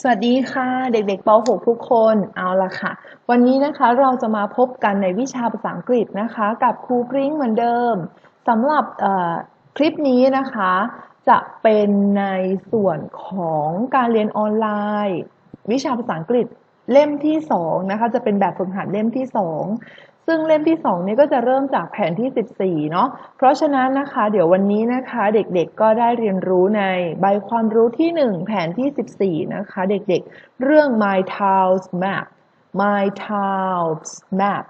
สวัสดีค่ะ เด็กๆป .6 ทุกคนเอาละค่ะ วันนี้นะคะเราจะมาพบกันในวิชาภาษาอังกฤษนะคะ กับครูกริ้งเหมือนเดิมสำหรับคลิปนี้นะคะ จะเป็นในส่วนของการเรียนออนไลน์ วิชาภาษาอังกฤษเล่มที่2นะคะจะเป็นแบบฝึกหัดเล่มที่ 2 ซึ่งเล่มที่2นี้ก็จะเริ่มจากแผนที่ 14 เนาะ เพราะฉะนั้นนะคะ เดี๋ยววันนี้นะคะเด็กๆก็ได้เรียนรู้ในใบความรู้ที่ 1 แผนที่ 14 นะคะ เด็กๆ เรื่อง my town's map my town's map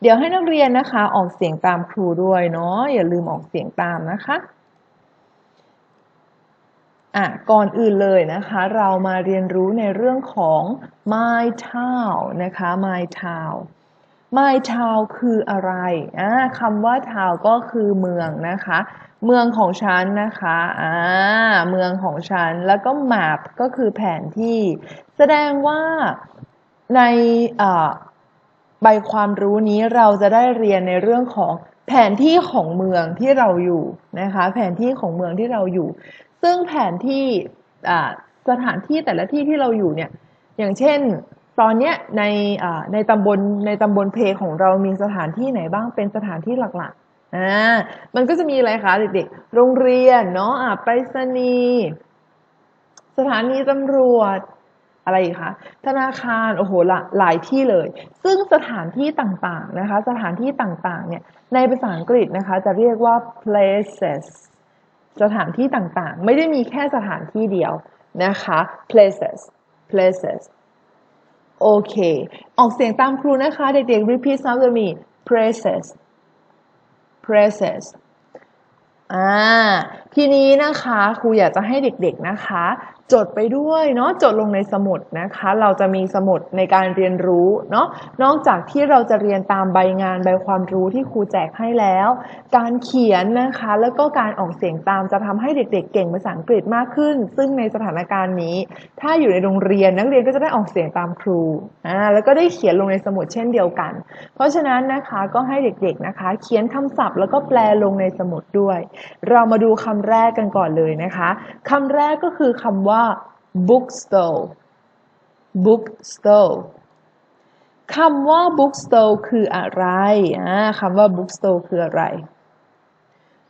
เดี๋ยวให้นักเรียนนะคะออกเสียงตามครูด้วยเนาะอย่าลืมออกเสียงตามนะคะ อะก่อนอื่นเลยนะคะ เรามาเรียนรู้ในเรื่องของ my town นะคะ my town my town คืออะไรอ่าคำว่า town ก็คือเมืองนะคะ เมืองของฉันนะคะอ่าเมืองของฉัน แล้วก็ map ก็คือแผนที่ แสดงว่าในใบความรู้นี้เราจะได้เรียนในเรื่องของแผนที่ของเมืองที่เราอยู่นะคะ แผนที่ของเมืองที่เราอยู่ ซึ่งแผนที่สถานที่แต่ละที่ที่เราอยู่เนี่ย อย่างเช่น ตอนเนี้ยในในตำบลในตำบลเพของเรามีสถานที่ไหนบ้างเป็นสถานที่หลักๆอ่ามันก็จะมีอะไรคะเด็กๆ โรงเรียนเนาะอ่าไปรษณีย์สถานีตำรวจอะไรคะธนาคารโอ้โหหลายที่เลย ซึ่งสถานที่ต่างๆนะคะ สถานที่ต่างๆเนี่ยในภาษาอังกฤษนะคะ จะเรียกว่า places สถานที่ต่างๆ ไม่ได้มีแค่สถานที่เดียวนะคะ places places โอเค ออกเสียงตามครูนะคะ เด็กๆ repeat after me places places อ่า ทีนี้นะคะ ครูอยากจะให้เด็กๆนะคะจดไปด้วยเนาะจดลงในสมุดนะคะ เราจะมีสมุดในการเรียนรู้เนาะนอกจากที่เราจะเรียนตามใบงานใบความรู้ที่ครูแจกให้แล้ว การเขียนนะคะ แล้วก็การออกเสียงตามจะทำให้เด็กๆ เก่งภาษาอังกฤษมากขึ้น ซึ่งในสถานการณ์นี้ ถ้าอยู่ในโรงเรียนนักเรียนก็จะได้ออกเสียงตามครูอ่าแล้วก็ได้เขียนลงในสมุดเช่นเดียวกัน เพราะฉะนั้นนะคะก็ให้เด็กๆนะคะ เขียนคำศัพท์ แล้วก็แปลลงในสมุดด้วย เรามาดูคำแรกกันก่อนเลยนะคะคำแรกก็คือคำว่าา bookstore bookstore คำว่า bookstore คืออะไรอ่าคำว่า bookstore คืออะไร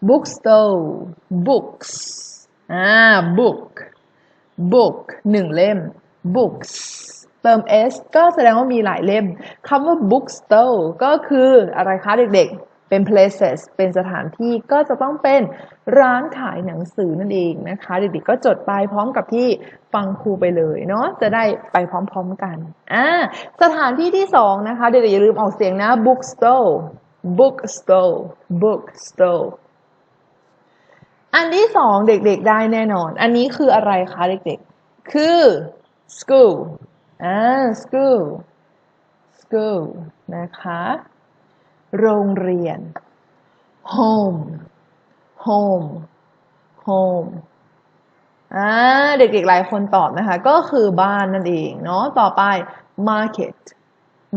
bookstore books อ่า book book หนึ่งเล่ม books เติม s ก็แสดงว่ามีหลายเล่มคำว่า bookstore ก็คืออะไรคะเด็กๆ เป็น places เป็นสถานที่ก็จะต้องเป็นร้านขายหนังสือนั่นเองนะคะ เด็กๆก็จดไปพร้อมกับที่ฟังครูไปเลยเนาะจะได้ไปพร้อมๆกันอ่าสถานที่ที่สองนะคะ เด็กๆอย่าลืมออกเสียงนะ bookstore bookstore bookstore อันที่สองเด็กๆได้แน่นอน อันนี้คืออะไรคะเด็กๆ คือ school อ่า school school นะคะ โรงเรียน home home home อ่าเด็กๆหลายคนตอบนะคะ ก็คือบ้านนั่นเองเนาะต่อไป market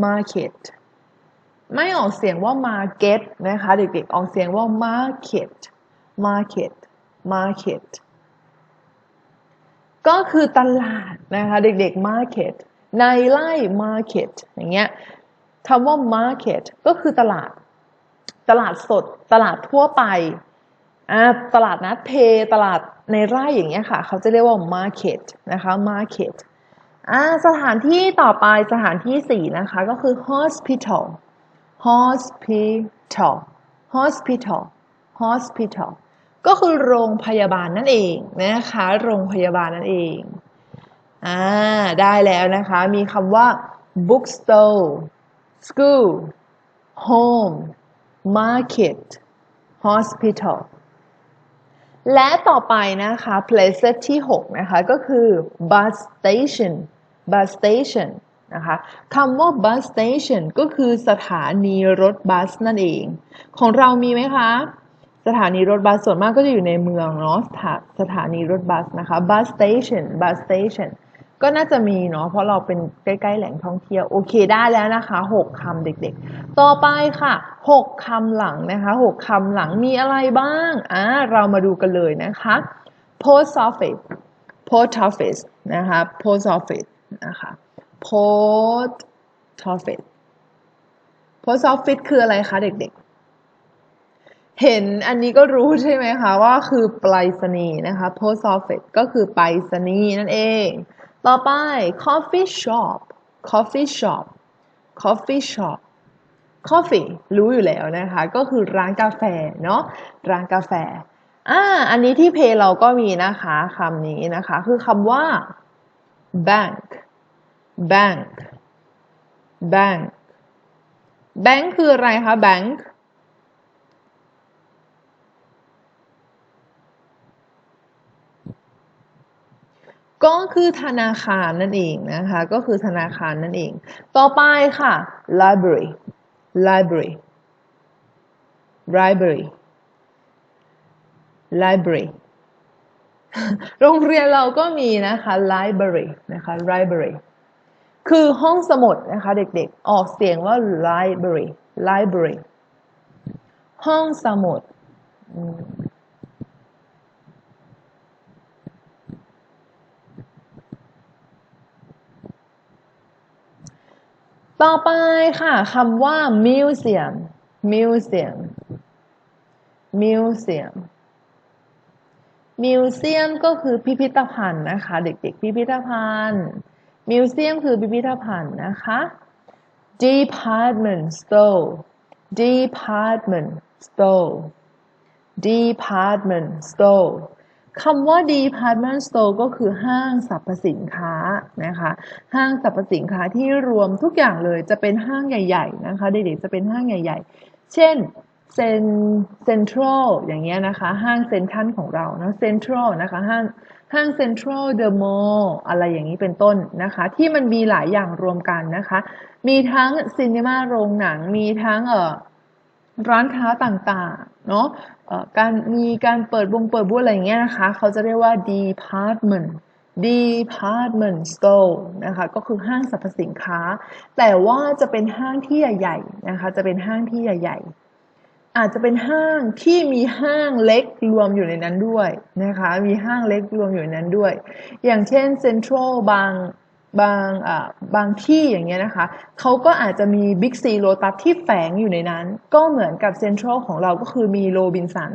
market ไม่ออกเสียงว่า market นะคะ เด็กๆออกเสียงว่า market market market ก็คือตลาดนะคะ เด็กๆ market ในไล่ market อย่างเงี้ย คำว่า market ก็คือตลาด ตลาดสด ตลาดทั่วไป ตลาดนัดเพ ตลาดในไร่อย่างเงี้ยค่ะ เขาจะเรียกว่า market นะคะ market สถานที่ต่อไปสถานที่สี่นะคะก็คือ hospital hospital hospital hospital ก็คือโรงพยาบาลนั่นเองนะคะ โรงพยาบาลนั่นเองอ่าได้แล้วนะคะ มีคำว่า bookstore school home market hospital และต่อไปนะคะ places ที่ 6 นะคะ ก็คือ bus station bus station นะคะคำว่า bus station ก็คือสถานีรถบัสนั่นเอง ของเรามีไหมคะ สถานีรถบัสส่วนมากก็จะอยู่ในเมืองเนาะสถานีรถบัสนะคะ bus station bus station ก็น่าจะมีเนาะเพราะเราเป็นใกล้ๆแหล่งท่องเที่ยวโอเคได้แล้วนะคะหกคำเด็กๆ ต่อไปค่ะหกคำหลังนะคะหกคำหลังมีอะไรบ้างอ่าเรามาดูกันเลยนะคะ post office post office นะคะ post office นะคะ post office post office คืออะไรคะเด็กๆ เห็นอันนี้ก็รู้ใช่ไหมคะว่าคือไปรษณีย์นะคะ post office ก็คือไปรษณีย์นั่นเอง ต่อไป coffee shop coffee shop coffee shop coffee รู้อยู่แล้วนะคะ ก็คือร้านกาแฟเนาะร้านกาแฟอ่าอันนี้ที่เพเราก็มีนะคะคำนี้นะคะ คือคำว่า bank bank bank bank คืออะไรคะ bank ก็คือธนาคารนั่นเองนะคะ ก็คือธนาคารนั่นเอง ต่อไปค่ะ library library library library โรงเรียนเราก็มีนะคะ library นะคะ library คือห้องสมุดนะคะเด็กๆ ออกเสียงว่า library library ห้องสมุด ต่อไปค่ะคำว่า museum museum museum museum ก็คือพิพิธภัณฑ์นะคะ เด็กๆ พิพิธภัณฑ์ museum คือพิพิธภัณฑ์นะคะ department store department store department store คำว่า department store ก็คือห้างสรรพสินค้านะคะ ห้างสรรพสินค้าที่รวมทุกอย่างเลยจะเป็นห้างใหญ่ ๆ นะคะ เด็กๆจะเป็นห้างใหญ่ ๆ เช่นเซนเซ็นทรัลอย่างเงี้ยนะคะ ห้างเซ็นทรัลของเรานะเซ็นทรัลนะคะห้างห้างเซ็นทรัลเดอะมอลล์อะไรอย่างนี้เป็นต้นนะคะ ที่มันมีหลายอย่างรวมกันนะคะ มีทั้งซินีมาโรงหนัง มีทั้งเอ่อ ร้านค้าต่างๆ เนาะการมีการเปิดวงเปิดบูธอะไรอย่างเงี้ยนะคะ เขาจะเรียกว่า department department store นะคะ ก็คือห้างสรรพสินค้า แต่ว่าจะเป็นห้างที่ใหญ่ๆนะคะ จะเป็นห้างที่ใหญ่ๆ อาจจะเป็นห้างที่มีห้างเล็กรวมอยู่ในนั้นด้วยนะคะ มีห้างเล็กรวมอยู่ในนั้นด้วย อย่างเช่นเซ็นทรัลบาง บางบางที่อย่างเงี้ยนะคะเขาก็อาจจะมีบิ๊กซีโ t ตัสที่แฝงอยู่ในนั้น ก็เหมือนกับเซ็นทรัลของเราก็คือมีโรบินสัน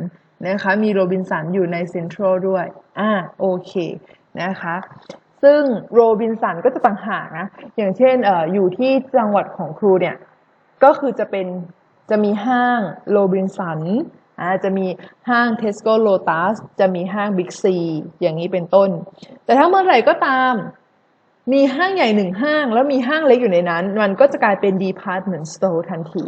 นะคะมีโรบินสันอยู่ในเซ็นทรัลด้วยอ่าโอเคนะคะซึ่งโรบินสันก็จะต่างหากนะอย่างเช่นออยู่ที่จังหวัดของครูเนี่ยก็คือจะเป็นจะมีห้างโรบินสันอาจะมีห้างเทสโก้โ t ตัสจะมีห้างบิ๊กซีอย่างนี้เป็นต้น แต่ถ้าเมื่อไหร่ก็ตาม มีห้างใหญ่หนึ่งห้าง แล้วมีห้างเล็กอยู่ในนั้น มันก็จะกลายเป็น department store ทันที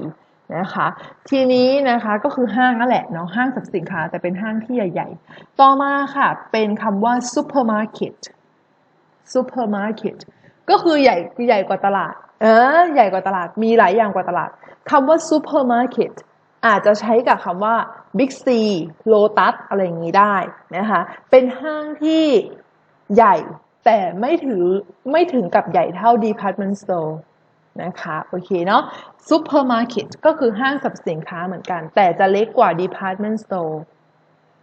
นะคะ ทีนี้นะคะก็คือห้างนั่นแหละเนาะห้างสรรพสินค้าแต่เป็นห้างที่ใหญ่ ๆ ต่อมาค่ะ เป็นคำว่า supermarket supermarket ก็คือใหญ่ใหญ่กว่าตลาด เออ ใหญ่กว่าตลาดมีหลายอย่างกว่าตลาดคำว่า supermarket อาจจะใช้กับคำว่า big C lotus อะไรอย่างนี้ได้นะคะ เป็นห้างที่ใหญ่ แต่ไม่ถือไม่ถึงกับใหญ่เท่า department store นะคะ โอเคเนาะ supermarket ก็คือห้างสรรพสินค้าเหมือนกัน แต่จะเล็กกว่า department store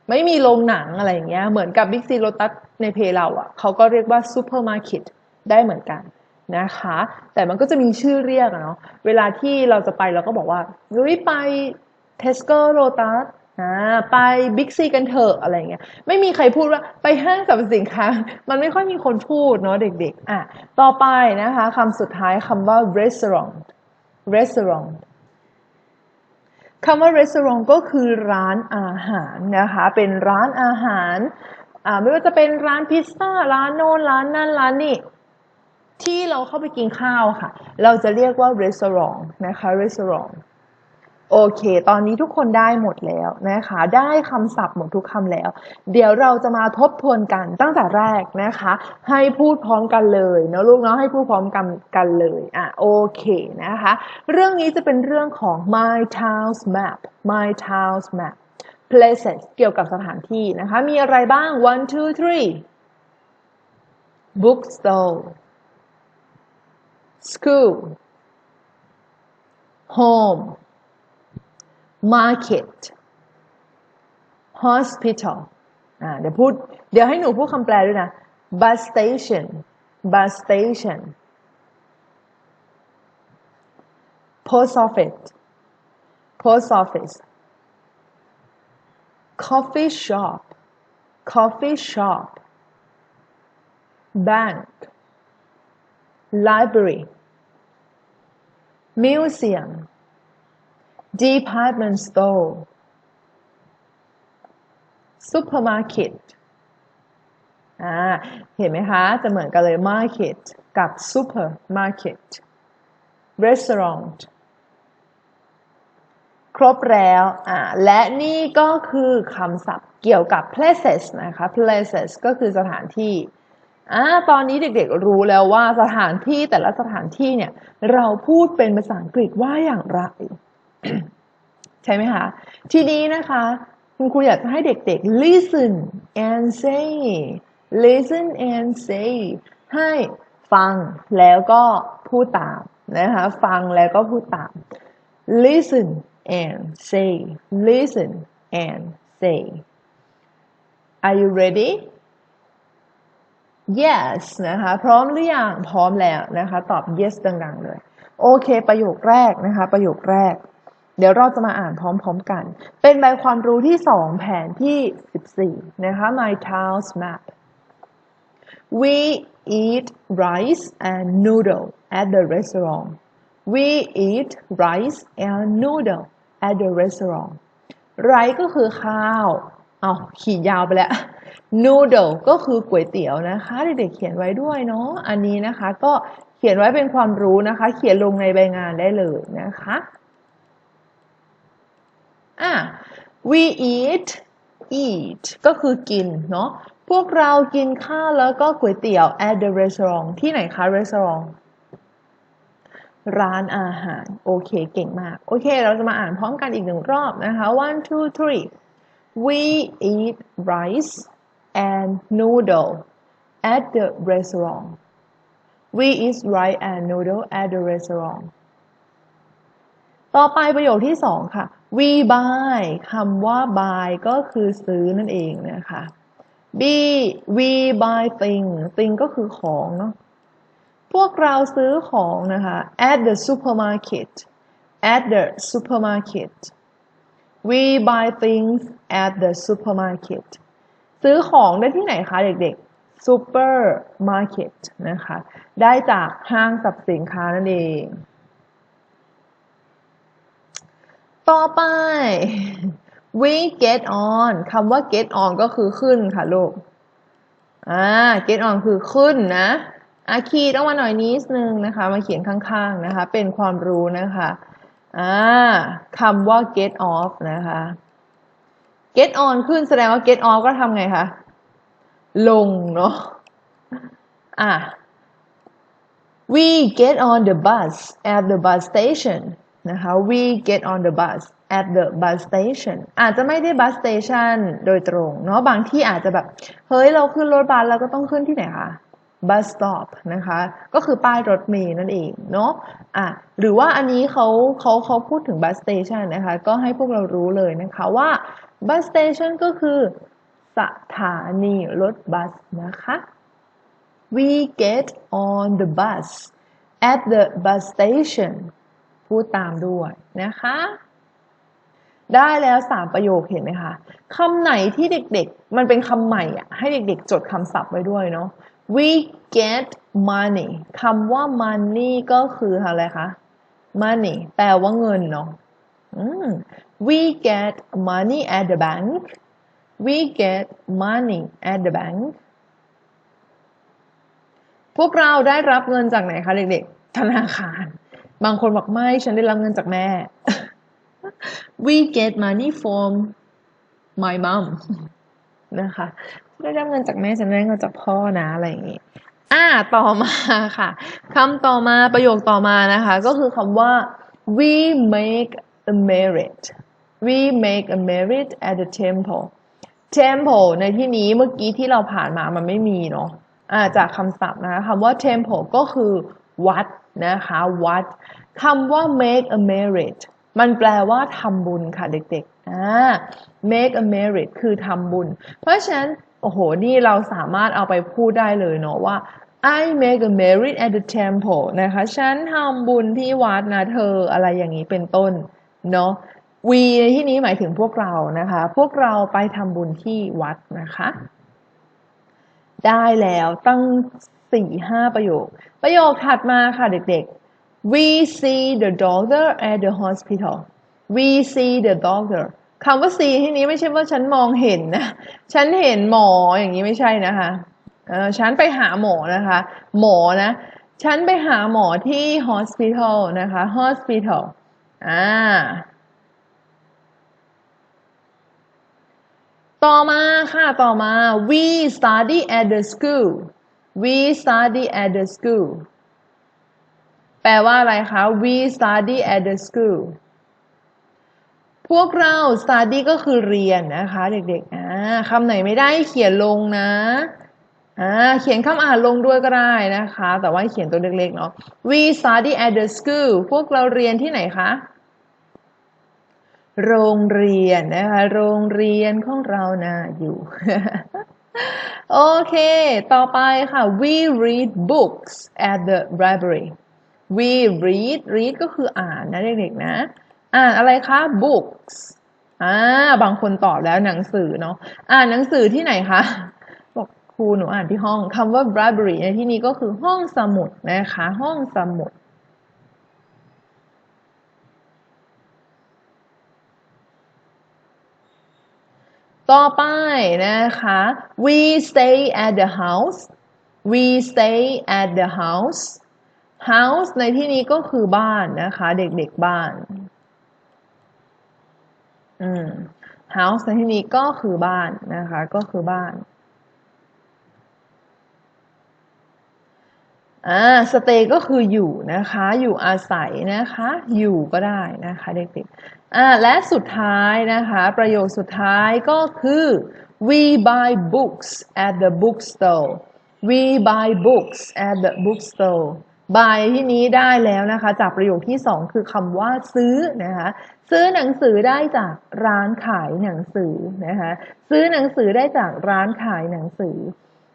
ไม่มีโรงหนังอะไรอย่างเงี้ย เหมือนกับ Big C Lotus ในเพเราอะเขาก็เรียกว่า supermarket ได้เหมือนกันนะคะ แต่มันก็จะมีชื่อเรียกเนาะ เวลาที่เราจะไปเราก็บอกว่าเฮ้ยไป Tesco Lotus อ่า ไป Big C กันเถอะอะไรเงี้ยไม่มีใครพูดว่าไปห้างสรรพสินค้า มันไม่ค่อยมีคนพูดเนาะเด็กๆอะต่อไปนะคะคำสุดท้ายคำว่า restaurant restaurant คำว่า restaurant ก็คือร้านอาหารนะคะเป็นร้านอาหารอ่าไม่ว่าจะเป็นร้านพิซซ่าร้านโน้นร้านนั่นร้านนี่ที่เราเข้าไปกินข้าวค่ะ เราจะเรียกว่า restaurant นะคะ restaurant โอเค ตอนนี้ทุกคนได้หมดแล้วนะคะ ได้คำศัพท์หมดทุกคำแล้ว เดี๋ยวเราจะมาทบทวนกันตั้งแต่แรกนะคะ ให้พูดพร้อมกันเลยเนอะลูกเนาะให้พูดพร้อมกันกันเลยอะโอเคนะคะ เรื่องนี้จะเป็นเรื่องของ my town's map my town's map places เกี่ยวกับสถานที่นะคะ มีอะไรบ้าง one two three bookstore school home market hospital อ่าเดี๋ยวพูด เดี๋ยวให้หนูพูดคำแปลด้วยนะ bus station bus station post office post office coffee shop coffee shop bank library museum department store supermarket อ่า เห็นไหมคะ จะเหมือนกันเลย market กับ supermarket restaurant ครบแล้ว อ่า และนี่ก็คือคำศัพท์เกี่ยวกับ places นะคะ places ก็คือสถานที่อ่าตอนนี้เด็กๆรู้แล้วว่าสถานที่แต่ละสถานที่เนี่ย เราพูดเป็นภาษาอังกฤษว่าอย่างไร ใช่ไหมคะ ทีนี้นะคะ คุณครูอยากจะให้เด็กๆ listen and say listen and say ให้ฟังแล้วก็พูดตามนะคะ ฟังแล้วก็พูดตาม listen and say listen and say are you ready yes นะคะ พร้อมหรือยัง พร้อมแล้วนะคะ ตอบ yes ดังๆเลย โอเค ประโยคแรกนะคะ ประโยคแรก เดี๋ยวเราจะมาอ่านพร้อมๆกัน เป็นใบความรู้ที่ 2 แผนที่ 14 นะคะ My Town's Map We eat rice and noodle at the restaurant We eat rice and noodle at the restaurant rice ก็คือข้าว เอาขีดยาวไปแล้ว noodle ก็คือก๋วยเตี๋ยวนะคะ เด็กๆเขียนไว้ด้วยเนาะ อันนี้นะคะก็เขียนไว้เป็นความรู้นะคะ เขียนลงในใบงานได้เลยนะคะ อะ we eat eat ก็คือกินเนาะพวกเรากินข้าวแล้วก็ก๋วยเตี๋ยว at the restaurant ที่ไหนคะ restaurant ร้านอาหาร โอเค เก่งมาก โอเค เราจะมาอ่านพร้อมกันอีกหนึ่งรอบนะคะ one two three we eat rice and noodle at the restaurant we eat rice and noodle at the restaurant ต่อไปประโยคที่สองค่ะ we buy คำว่า buy ก็คือซื้อนั่นเองนะคะ b we buy thing thing ก็คือของเนาะพวกเราซื้อของนะคะ at the supermarket at the supermarket we buy things at the supermarket ซื้อของได้ที่ไหนคะเด็กๆ supermarket นะคะ ได้จากห้างสรรพสินค้านั่นเอง ต่อไป we get on คำว่า get on ก็คือขึ้นค่ะลูก อ่า get on คือขึ้นนะอาขีดออกมาหน่อยนิดนึงนะคะ มาเขียนข้างๆนะคะ เป็นความรู้นะคะ อ่าคำว่า get off นะคะ get on ขึ้นแสดงว่า get off ก็ทำไงคะ ลงเนาะ อะ we get on the bus at the bus station นะคะ we get on the bus at the bus station อาจจะไม่ได้ bus station โดยตรงเนาะบางที่อาจจะแบบ เฮ้ย เราขึ้นรถบัสเราก็ต้องขึ้นที่ไหนคะ bus stop นะคะ ก็คือป้ายรถเมล์นั่นเองเนาะอะหรือว่าอันนี้เขาเขาเขาพูดถึง bus station นะคะ ก็ให้พวกเรารู้เลยนะคะว่า bus station ก็คือสถานีรถบัสนะคะ we get on the bus at the bus station พูดตามด้วยนะคะ ได้แล้วสามประโยคเห็นไหมคะคำไหนที่เด็กๆ มันเป็นคำใหม่อะให้เด็กๆ จดคำศัพท์ไว้ด้วยเนาะ we get money คำว่า money ก็คืออะไรคะ money แปลว่าเงินเนาะ we get money at the bank we get money at the bank พวกเราได้รับเงินจากไหนคะเด็กๆ ธนาคาร บางคนบอกไม่ ฉันได้รับเงินจากแม่ we get money from my mom นะคะได้รับเงินจากแม่ฉันได้เงินจากพ่อนะอะไรอย่างงี้อ่าต่อมาค่ะคำต่อมาประโยคต่อมานะคะ ก็คือคำว่า we make a merit we make a merit at the temple temple ในที่นี้เมื่อกี้ที่เราผ่านมามันไม่มีเนาะอ่าจากคำศัพท์นะคะคำว่า temple ก็คือ วัดนะคะวัดคำว่า make a merit มันแปลว่าทำบุญค่ะเด็กๆอ่า make a merit คือทำบุญ เพราะฉะนั้น โอ้โห นี่เราสามารถเอาไปพูดได้เลยเนาะว่า I make a merit at the temple นะคะ ฉันทำบุญที่วัดนะเธออะไรอย่างนี้เป็นต้น เนาะ we ในที่นี้หมายถึงพวกเรานะคะ พวกเราไปทำบุญที่วัดนะคะ ได้แล้วตั้ง สี่ห้าประโยค ประโยคถัดมาค่ะเด็กๆ we see the doctor at the hospital we see the doctor คำว่า see ที่นี้ไม่ใช่ว่าฉันมองเห็นนะ ฉันเห็นหมออย่างนี้ไม่ใช่นะคะเออฉันไปหาหมอนะคะ หมอนะ ฉันไปหาหมอที่ hospital นะคะ hospital อ่าต่อมาค่ะ ต่อมา we study at the school we study at the school แปลว่าอะไรคะ we study at the school พวกเรา study ก็คือเรียนนะคะ เด็กๆอ่าคำไหนไม่ได้เขียนลงนะอ่าเขียนคำอ่านลงด้วยก็ได้นะคะ แต่ว่าเขียนตัวเล็กๆเนาะ we study at the school พวกเราเรียนที่ไหนคะโรงเรียนนะคะ โรงเรียนของเรานะอยู่ โอเค ต่อไปค่ะ we read books at the library we read read ก็คืออ่านนะเด็กๆนะ อ่านอะไรคะ books อ่าบางคนตอบแล้วหนังสือเนาะอ่านหนังสือที่ไหนคะบอกครูหนูอ่านที่ห้องคำว่า library ในที่นี้ก็คือห้องสมุดนะคะ ห้องสมุด ต่อไปนะคะ we stay at the house we stay at the house house ในที่นี้ก็คือบ้านนะคะ เด็กๆบ้านอืม house ในที่นี้ก็คือบ้านนะคะ ก็คือบ้านอ่า stay ก็คืออยู่นะคะ อยู่อาศัยนะคะ อยู่ก็ได้นะคะ เด็กๆ อ่าและสุดท้ายนะคะประโยคสุดท้ายก็คือ we buy books at the bookstore we buy books at the bookstore buy ที่นี้ได้แล้วนะคะ จากประโยคที่สองคือคำว่าซื้อนะคะซื้อหนังสือได้จากร้านขายหนังสือนะคะซื้อหนังสือได้จากร้านขายหนังสือ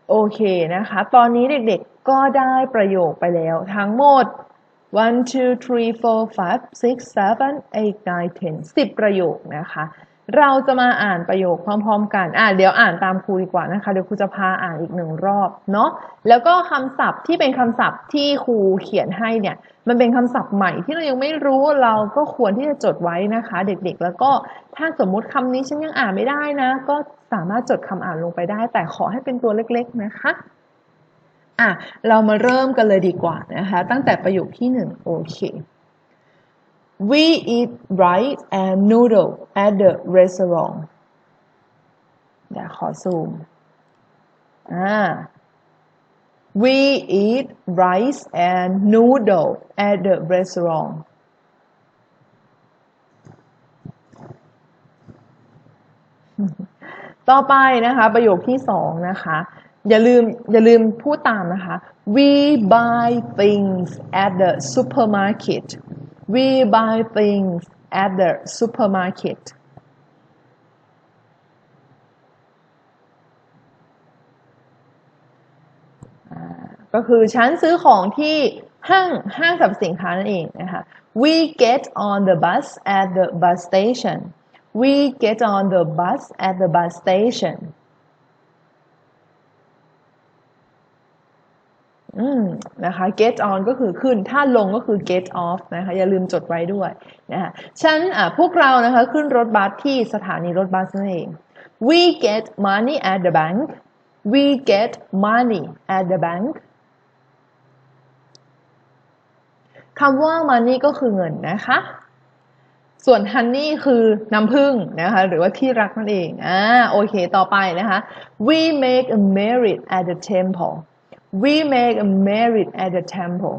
โอเคนะคะ ตอนนี้เด็กๆก็ได้ประโยคไปแล้วทั้งหมด one two three four five six seven eight nine ten สิบประโยคนะคะ เราจะมาอ่านประโยคพร้อมๆกัน อ่าเดี๋ยวอ่านตามครูดีกว่านะคะ เดี๋ยวครูจะพาอ่านอีกหนึ่งรอบเนาะ แล้วก็คำศัพท์ที่เป็นคำศัพท์ที่ครูเขียนให้เนี่ย มันเป็นคำศัพท์ใหม่ที่เรายังไม่รู้เราก็ควรที่จะจดไว้นะคะ เด็กๆ แล้วก็ถ้าสมมุติคำนี้ฉันยังอ่านไม่ได้นะ ก็สามารถจดคำอ่านลงไปได้ แต่ขอให้เป็นตัวเล็ก ๆ นะคะ อะเรามาเริ่มกันเลยดีกว่านะคะ ตั้งแต่ประโยคที่หนึ่งโอเค We eat rice and noodle at the restaurant เดี๋ยวขอซูมอ่า We eat rice and noodle at the restaurant ต่อไปนะคะ ประโยคที่สองนะคะ อย่าลืมอย่าลืมพูดตามนะคะ we buy things at the supermarket we buy things at the supermarket ก็คือฉันซื้อของที่ห้างห้างสรรพสินค้านั่นเองนะคะ we get on the bus at the bus station we get on the bus at the bus station อืมนะคะ get on ก็คือขึ้น ถ้าลงก็คือ get off นะคะ อย่าลืมจดไว้ด้วยนะคะฉันอะพวกเรานะคะขึ้นรถบัสที่สถานีรถบัสนั่นเอง we get money at the bank we get money at the bank คำว่า money ก็คือเงินนะคะ ส่วน honey คือน้ำผึ้งนะคะ หรือว่าที่รักนั่นเอง อ่า โอเค ต่อไปนะคะ we make a merit at the temple we make a merit at the temple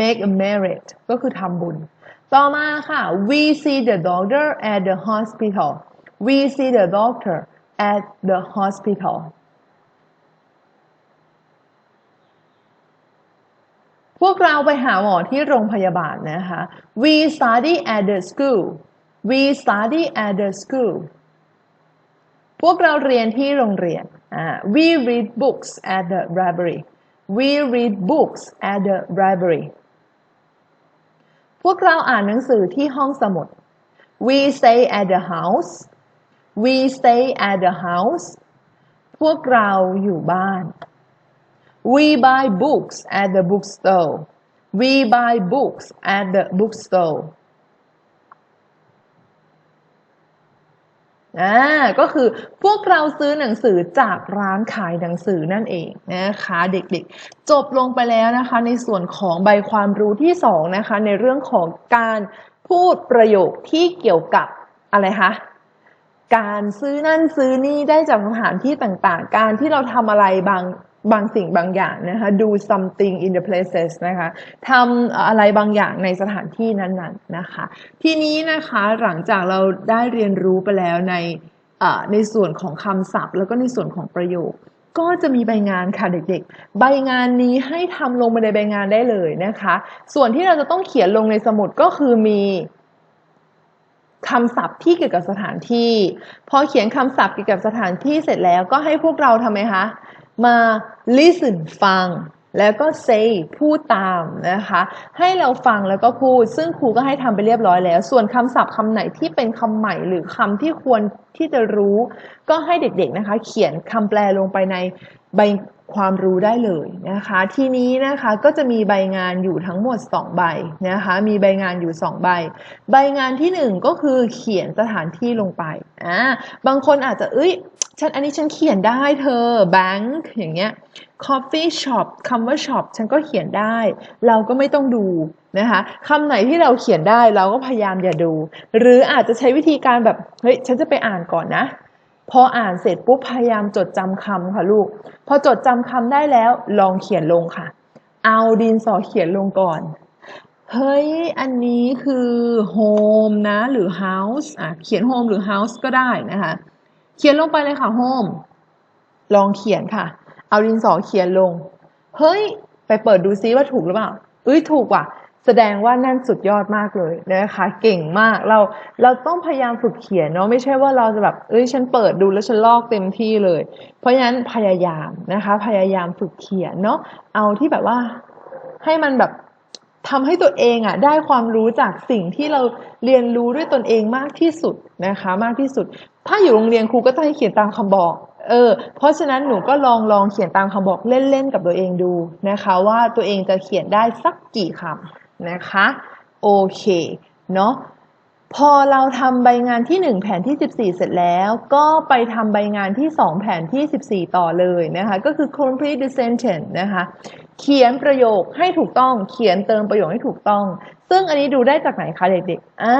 make a merit ก็คือทำบุญ ต่อมาค่ะ we see the doctor at the hospital we see the doctor at the hospital พวกเราไปหาหมอที่โรงพยาบาลนะคะ we study at the school we study at the school พวกเราเรียนที่โรงเรียนอ่า we read books at the library we read books at the library พวกเราอ่านหนังสือที่ห้องสมุด we stay at the house we stay at the house พวกเราอยู่บ้าน we buy books at the bookstore we buy books at the bookstore อ่าก็คือพวกเราซื้อหนังสือจากร้านขายหนังสือนั่นเองนะคะเด็กๆ จบลงไปแล้วนะคะ ในส่วนของใบความรู้ที่สองนะคะในเรื่องของการพูดประโยคที่เกี่ยวกับอะไรคะการซื้อนั่นซื้อนี่ได้จากสถานที่ต่างๆ การที่เราทำอะไรบาง บางสิ่งบางอย่างนะคะ do something in the places นะคะทำอะไรบางอย่างในสถานที่นั้นๆนะคะ ทีนี้นะคะหลังจากเราได้เรียนรู้ไปแล้วในในส่วนของคำศัพท์ แล้วก็ในส่วนของประโยคก็จะมีใบงานค่ะเด็กๆ ใบงานนี้ให้ทำลงไปในใบงานได้เลยนะคะ ส่วนที่เราจะต้องเขียนลงในสมุดก็คือมีคำศัพท์ที่เกี่ยวกับสถานที่ พอเขียนคำศัพท์เกี่ยวกับสถานที่เสร็จแล้วก็ให้พวกเราทำไมคะ มา listen ฟัง แล้วก็ say พูดตามนะคะ ให้เราฟังแล้วก็พูด ซึ่งครูก็ให้ทำไปเรียบร้อยแล้ว ส่วนคำศัพท์คำไหนที่เป็นคำใหม่หรือคำที่ควรที่จะรู้ ก็ให้เด็กๆนะคะ เขียนคำแปลลงไปในใบความรู้ได้เลยนะคะ ทีนี้นะคะก็จะมีใบงานอยู่ทั้งหมด 2 ใบนะคะ มีใบงานอยู่ 2 ใบ ใบงานที่ 1 ก็คือเขียนสถานที่ลงไปอ่าบางคนอาจจะเอ้ย ฉันอันนี้ฉันเขียนได้เธอ bank อย่างเงี้ย coffee shop คำว่า shop ฉันก็เขียนได้ เราก็ไม่ต้องดูนะคะคำไหนที่เราเขียนได้เราก็พยายามอย่าดู หรืออาจจะใช้วิธีการแบบ เฮ้ย ฉันจะไปอ่านก่อนนะ พออ่านเสร็จปุ๊บพยายามจดจำคำค่ะลูก พอจดจำคำได้แล้วลองเขียนลงค่ะ เอาดินสอเขียนลงก่อนเฮ้ย อันนี้คือ home นะ หรือ house อะ เขียน home หรือ house ก็ได้นะคะ เขียนลงไปเลยค่ะ home ลองเขียนค่ะ เอาดินสอเขียนลง เฮ้ย ไปเปิดดูซิว่าถูกหรือเปล่าเอ้ยถูกว่ะ แสดงว่านั่นสุดยอดมากเลยนะคะ เก่งมากเราเราต้องพยายามฝึกเขียนเนาะไม่ใช่ว่าเราจะแบบเอ้ยฉันเปิดดูแล้วฉันลอกเต็มที่เลย เพราะฉะนั้นพยายามนะคะ พยายามฝึกเขียนเนาะเอาที่แบบว่าให้มันแบบ ทำให้ตัวเองอะได้ความรู้จากสิ่งที่เราเรียนรู้ด้วยตนเองมากที่สุดนะคะ มากที่สุด ถ้าอยู่โรงเรียนครูก็ต้องให้เขียนตามคำบอกเออเพราะฉะนั้นหนูก็ลองลองเขียนตามคำบอกเล่นๆกับตัวเองดูนะคะ ว่าตัวเองจะเขียนได้สักกี่คำนะคะ โอเคเนาะ พอเราทำใบงานที่ 1 แผนที่ 14 เสร็จแล้ว ก็ไปทำใบงานที่ 2 แผนที่ 14 ต่อเลยนะคะ ก็คือ complete the sentence นะคะ เขียนประโยคให้ถูกต้อง เขียนเติมประโยคให้ถูกต้อง ซึ่งอันนี้ดูได้จากไหนคะเด็กๆอ่า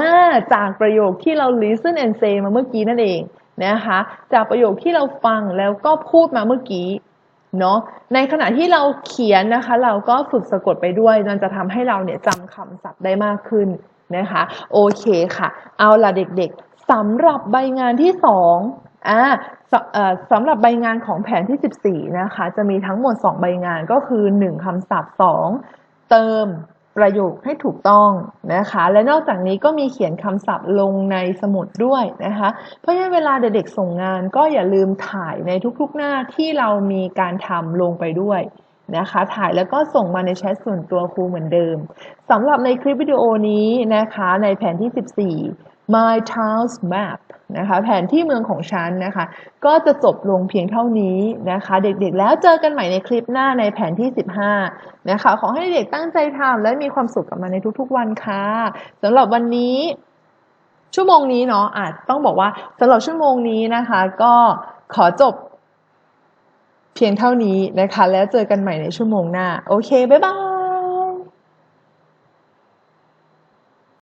จากประโยคที่เรา listen and say มาเมื่อกี้นั่นเองนะคะ จากประโยคที่เราฟังแล้วก็พูดมาเมื่อกี้เนาะ ในขณะที่เราเขียนนะคะ เราก็ฝึกสะกดไปด้วย มันจะทำให้เราเนี่ยจำคำศัพท์ได้มากขึ้น นะคะโอเคค่ะ เอาล่ะเด็กๆสำหรับใบงานที่2อ่าสเอ่อสำหรับใบงานของแผนที่ 14 นะคะ จะมีทั้งหมด 2 ใบงานก็คือ 1คำศัพท์ 2 เติมประโยคให้ถูกต้องนะคะ และนอกจากนี้ก็มีเขียนคำศัพท์ลงในสมุดด้วยนะคะ เพราะฉะนั้นเวลาเด็กๆส่งงานก็อย่าลืมถ่ายในทุกๆหน้าที่เรามีการทำลงไปด้วย นะคะ ถ่ายแล้วก็ส่งมาในแชทส่วนตัวครูเหมือนเดิมสำหรับในคลิปวิดีโอนี้นะคะในแผนที่ 14 My Town's Map นะคะแผนที่เมืองของฉันนะคะ ก็จะจบลงเพียงเท่านี้นะคะ เด็กๆแล้วเจอกันใหม่ในคลิปหน้าในแผนที่ 15 นะคะ ขอให้เด็กตั้งใจทำและมีความสุขกับมันในทุกๆวันค่ะสำหรับวันนี้ ชั่วโมงนี้เนาะอาจต้องบอกว่าสำหรับชั่วโมงนี้นะคะ ก็ขอจบ เพียงเท่านี้นะคะ แล้วเจอกันใหม่ในชั่วโมงหน้า โอเค บ๊ายบาย